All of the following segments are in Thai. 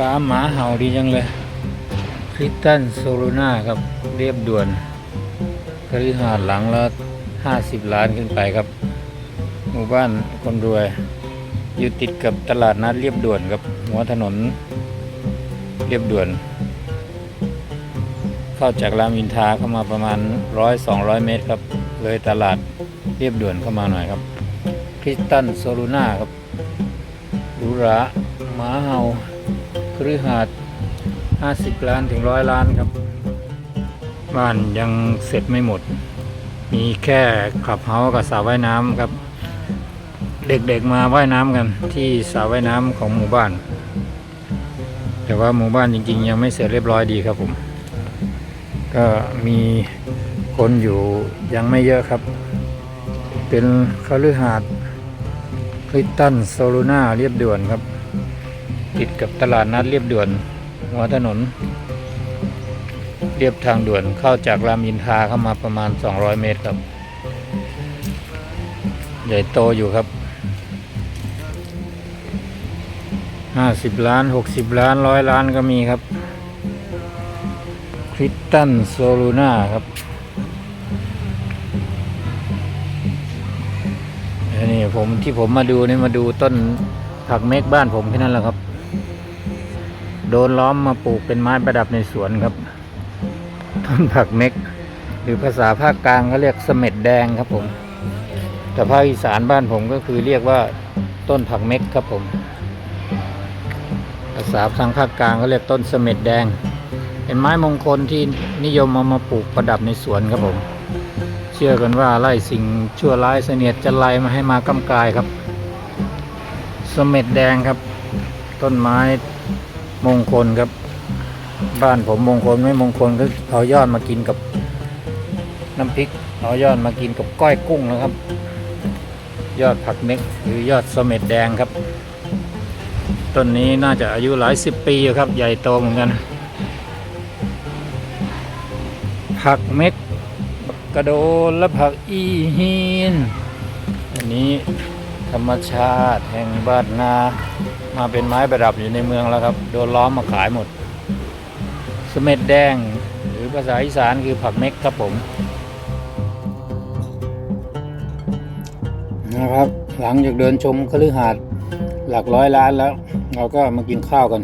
ราหมาเห่าดีจังเลยคริสตันโซลูน่าครับเรียบด่วนคฤหาสน์หลังละห้าสิบล้านขึ้นไปครับ หมู่บ้านคนรวย อยู่ติดกับตลาดนัดเรียบด่วนครับ หัวถนนเรียบด่วน เข้าจากรามอินทาเข้ามาประมาณร้อยสองร้อยเมตรครับ เลยตลาดเรียบด่วนเข้ามาหน่อยครับคริสตันโซลูน่าครับหรูหราหมาเห่า คฤหาสน์50 ล้านถึงร้อยล้านครับ บ้านยังเสร็จไม่หมด มีแค่ขับเฮากับสระว่ายน้ำครับ เด็กๆมาว่ายน้ำกันที่สระว่ายน้ำของหมู่บ้าน แต่ว่าหมู่บ้านจริง ๆ ยังไม่เสร็จเรียบร้อยดีครับผม ก็มีคนอยู่ยังไม่เยอะครับ เป็นคฤหาสน์คริตันโซลูนาเรียบด่วนครับ ติดกับตลาดนัดเรียบด่วน หัวถนน เรียบทางด่วนเข้าจากรามอินทาเข้ามาประมาณ 200 เมตรครับ ใหญ่โตอยู่ครับ 50 ล้าน 60 ล้านร้อยล้านก็มีครับคริสตันโซลูน่าครับอันนี้ผมที่ผมมาดูนี่มาดูต้นผักเมกบ้านผมแค่นั้นแหละครับ โดนล้อมมาปลูกเป็นไม้ประดับในสวนครับ ต้นผักเม็ก หรือภาษาภาคกลางเขาเรียกเสม็ดแดงครับผม แต่ภาคอีสานบ้านผมก็คือเรียกว่าต้นผักเม็กครับผม ภาษาทางภาคกลางเขาเรียกต้นเสม็ดแดง เป็นไม้มงคลที่นิยมเอามาปลูกประดับในสวนครับผม เชื่อกันว่าไล่สิ่งชั่วร้ายเสนียดจันไรมาให้มากำกายครับ เสม็ดแดงครับ ต้นไม้ มงคลครับ บ้านผมมงคลไม่มงคลก็เอายอดมากินกับน้ำพริกเอายอดมากินกับก้อยกุ้งนะครับ ยอดผักเม็กหรือยอดเสม็ดแดงครับต้นนี้น่าจะอายุหลายสิบปีครับ ใหญ่โตเหมือนกัน ผักเม็กกระโดนและผักอีฮีนอันนี้ธรรมชาติแห่งบ้านนา มาเป็นไม้ประดับอยู่ในเมืองแล้วครับ โดนล้อมมาขายหมดเสม็ดแดงหรือภาษาอีสานคือผักเม็กครับผม นะครับ หลังจากเดินชมคฤหาสน์หลักร้อยล้านแล้ว เราก็มากินข้าวกัน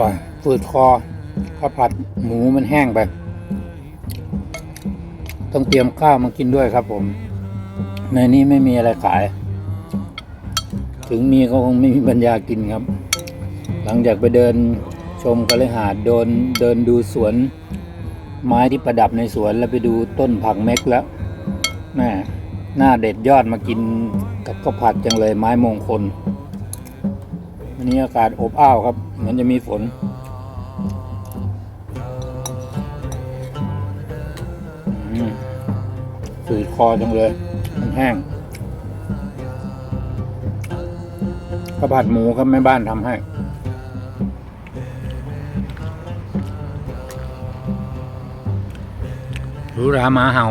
ว้า ฝืดคอข้าวผัดหมูมันแห้งไป ต้องเตรียมข้าวมากินด้วยครับผม ในนี้ไม่มีอะไรขาย ถึงมีก็คงไม่มีปัญญากินครับ หลังจากไปเดินชมกระหาดโดนเดินดูสวน ไม้ที่ประดับในสวนแล้วไปดูต้นผักเม็กแล้วแม่หน้าเด็ดยอดมากินกับข้าวผัดจังเลยไม้มงคลวันนี้อากาศอบอ้าวครับ เหมือนจะมีฝน ฝืดคอจังเลย มันแห้งข้าวผัดหมูครับแม่บ้านทำให้หรูหราหมาเห่า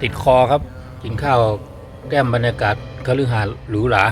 ติดคอครับ กินข้าวแก้มบรรยากาศคฤหาสน์หรูหรา